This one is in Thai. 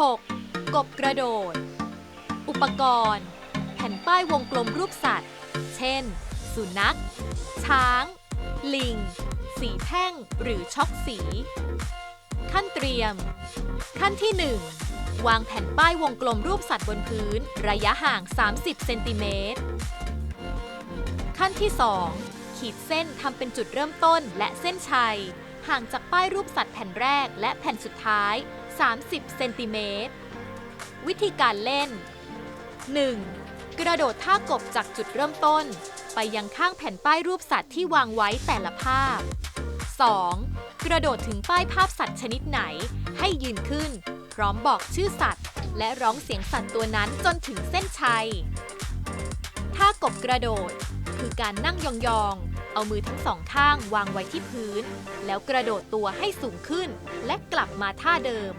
6. กบกระโดด อุปกรณ์ แผ่นป้ายวงกลมรูปสัตว์ เช่น สุนัข ช้าง ลิง สีแท่งหรือช็อกสี ขั้นเตรียม ขั้นที่ 1 วางแผ่นป้ายวงกลมรูปสัตว์บนพื้น ระยะห่าง 30 เซนติเมตร ขั้นที่ 2 ขีดเส้นทำเป็นจุดเริ่มต้นและเส้นชัย ห่างจากป้ายรูปสัตว์แผ่นแรกและแผ่นสุดท้าย 30 เซนติเมตร วิธีการเล่น 1. กระโดดท่ากบจากจุดเริ่มต้น ไปยังข้างแผ่นป้ายรูปสัตว์ที่วางไว้แต่ละภาพ 2. กระโดดถึงป้ายภาพสัตว์ชนิดไหน ให้ยืนขึ้น พร้อมบอกชื่อสัตว์ และร้องเสียงสัตว์ตัวนั้นจนถึงเส้นชัย ท่ากบกระโดด คือการนั่งยองๆ เอามือทั้งสองข้างวางไว้ที่พื้น แล้วกระโดดตัวให้สูงขึ้น และกลับมาท่าเดิม